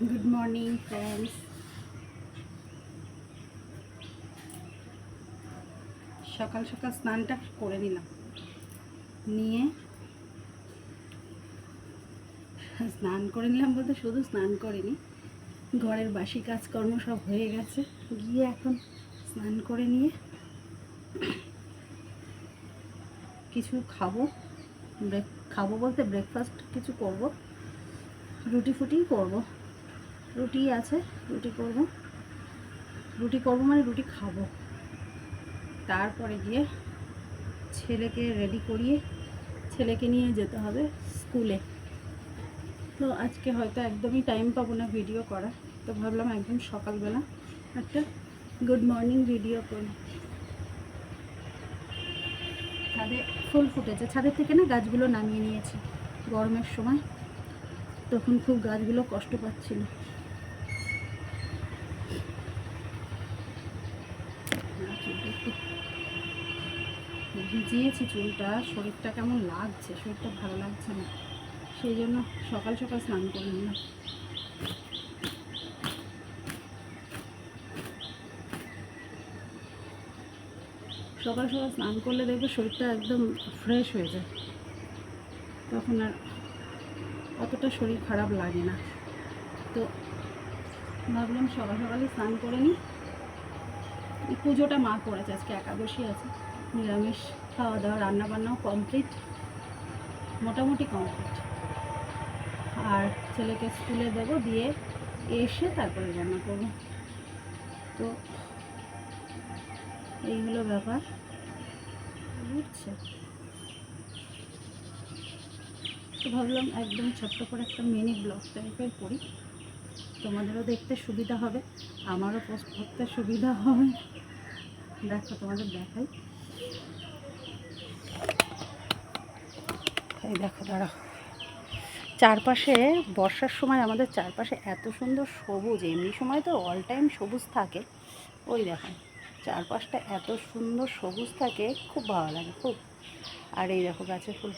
Good morning friends সকাল সকাল স্নানটা করে নিলাম। নিয়ে স্নান করে নিলাম বলতে শুধু স্নান করিনি, ঘরের বাসি কাজকর্ম সব হয়ে গেছে। গিয়ে এখন স্নান করে নিয়ে কিছু খাব। ব্রেক খাব বলতে ব্রেকফাস্ট কিছু করব। রুটি ফুটি করব। রুটি আছে, রুটি করব। রুটি করব মানে রুটি খাব। তারপরে গিয়ে ছেলেকে রেডি করিয়ে ছেলেকে নিয়ে যেতে হবে স্কুলে তো আজকে হয়তো একদমই টাইম পাবো না ভিডিও করা তো ভাবলাম একদম সকালবেলা একটা গুড মর্নিং ভিডিও করি। ছাদে ফুল ফুটেছে। ছাদের থেকে না গাছগুলো নামিয়ে নিয়েছি গরমের সময়। তখন খুব গাছগুলো কষ্ট পাচ্ছিল আর চুলটা একটু ভিজিয়েছি চুলটা, শরীরটা কেমন লাগছে? শরীরটা ভালো লাগছে না। সেই জন্য সকাল সকাল স্নান করে নিলাম সকাল সকাল স্নান করলে দেখবে শরীরটা একদম ফ্রেশ হয়ে যায়। তখন আর অতটা শরীর খারাপ লাগে না। তো ভাবলাম সকাল সকালে স্নান করে নিই। পুজোটা মা করেছে, আজকে একাদশী আছে, নিরামিষ খাওয়া দাওয়া রান্না বান্নাও কমপ্লিট মোটামুটি কমপ্লিট আর ছেলেকে স্কুলে দেবো, দিয়ে এসে তারপরে রান্না করব। তো এই হলো ব্যাপার। বুঝছে? তো ভাবলাম একদম ছোট্ট করে একটা মিনি ব্লগ টাইপের করি। তোমাদেরও দেখতে সুবিধা হবে, আমারও পোস্ট করতে সুবিধা হবে। দেখো তোমাদের দেখাই। এই দেখো, দাঁড়াও। চারপাশে বর্ষার সময় আমাদের চারপাশে এত সুন্দর সবুজ, এমনি সময় তো অল টাইম সবুজ থাকে। ওই দেখো, চারপাশটা এত সুন্দর সবুজ থাকে, খুব ভালো লাগে, খুব। আর এই দেখো গাছে ফুল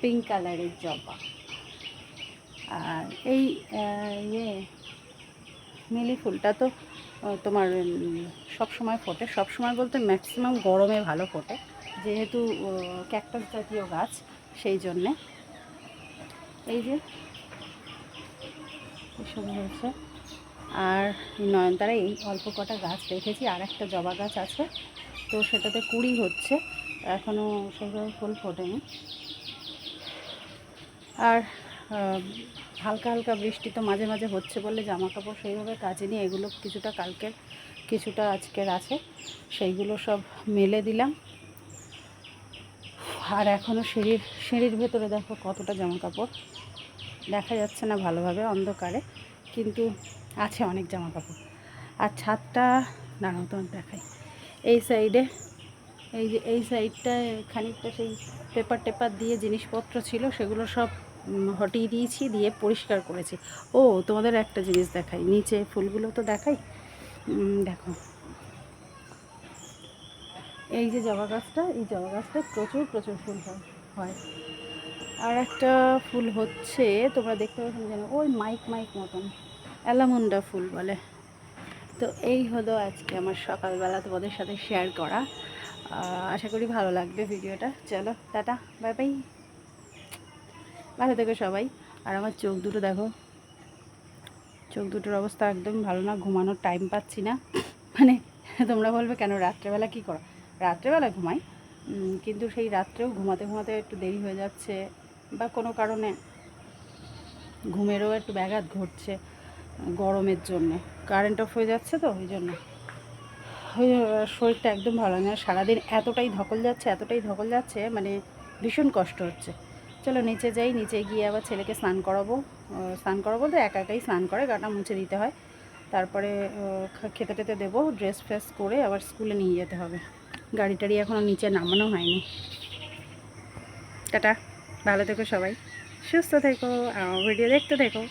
পিঙ্ক কালারের জবা। আর এই ইয়ে মিলি ফুলটা তো তোমার সব সময় ফোটে। সব সময় বলতে ম্যাক্সিমাম গরমে ভালো ফোটে। যেহেতু ক্যাকটাস জাতীয় গাছ, সেই জন্যে। এই যে এসব হয়েছে। আর নয়নতারা এই অল্প কটা গাছ রেখেছি, আর একটা জবা গাছ আছে। তো সেটাতে কুড়ি হচ্ছে। এখনও সেইভাবে ফুল ফোটেনি। আর হালকা হালকা বৃষ্টি তো মাঝে মাঝে হচ্ছে বলে জামা কাপড় সেইভাবে কাজে নিয়ে এগুলো কিছুটা কালকের, কিছুটা আজকের আছে, সেইগুলো সব মেলে দিলাম। আর এখনও সিঁড়ির সিঁড়ির ভেতরে দেখো কতটা জামা কাপড় দেখা যাচ্ছে না ভালোভাবে অন্ধকারে, কিন্তু আছে অনেক জামা কাপড় আর ছাদটা, দাঁড়াও তোমার দেখাই। এই সাইডে, এই যে এই সাইডটায় খানিকটা সেই পেপার টেপার দিয়ে জিনিসপত্র ছিল, সেগুলো সব হটিয়ে দিয়েছি, দিয়ে পরিষ্কার করেছি। ও, তোমাদের একটা জিনিস দেখাই। নিচে ফুলগুলো তো দেখাই? দেখো। এই যে জবা গাছটা, এই জবা গাছটা প্রচুর প্রচুর ফুল হয় আর একটা ফুল হচ্ছে, তোমরা দেখতে পাচ্ছ যেন, ওই মাইক মাইক মতন। অ্যালামুন্ডা ফুল বলে। তো এই হলো আজকে আমার সকালবেলা তোমাদের সাথে শেয়ার করা। আশা করি ভালো লাগবে ভিডিওটা। চলো, টাটা, বাই বাই। ভালো থেকো সবাই। আর আমার চোখ দুটো দেখো। চোখ দুটোর অবস্থা একদম ভালো না, ঘুমানোর টাইম পাচ্ছি না। মানে তোমরা বলবে, কেন রাত্রেবেলা কী করো? রাত্রেবেলা ঘুমাই। কিন্তু সেই রাত্রেও ঘুমাতে ঘুমাতে একটু দেরি হয়ে যাচ্ছে বা কোনো কারণে ঘুমেরও একটু ব্যাঘাত ঘটছে গরমের জন্যে। কারেন্ট অফ হয়ে যাচ্ছে তো, ওই জন্য। ওই, শরীরটা একদম ভালো না। সারাদিন এতটাই ধকল যাচ্ছে, এতটাই ধকল যাচ্ছে মানে ভীষণ কষ্ট হচ্ছে। চলো নিচে যাই, নিচে গিয়ে আবার ছেলেকে স্নান করাবো। স্নান করাবো বলতে একা একাই স্নান করে, গাটা মুছে দিতে হয়। তারপরে খেতে টেতে দেবো ড্রেস ফ্রেস করে আবার স্কুলে নিয়ে যেতে হবে। গাড়ি টাড়ি এখনও নিচে নামানো হয়নি। টাটা, ভালো থেকো সবাই। সুস্থ থেকো ভিডিও দেখতে থেকো।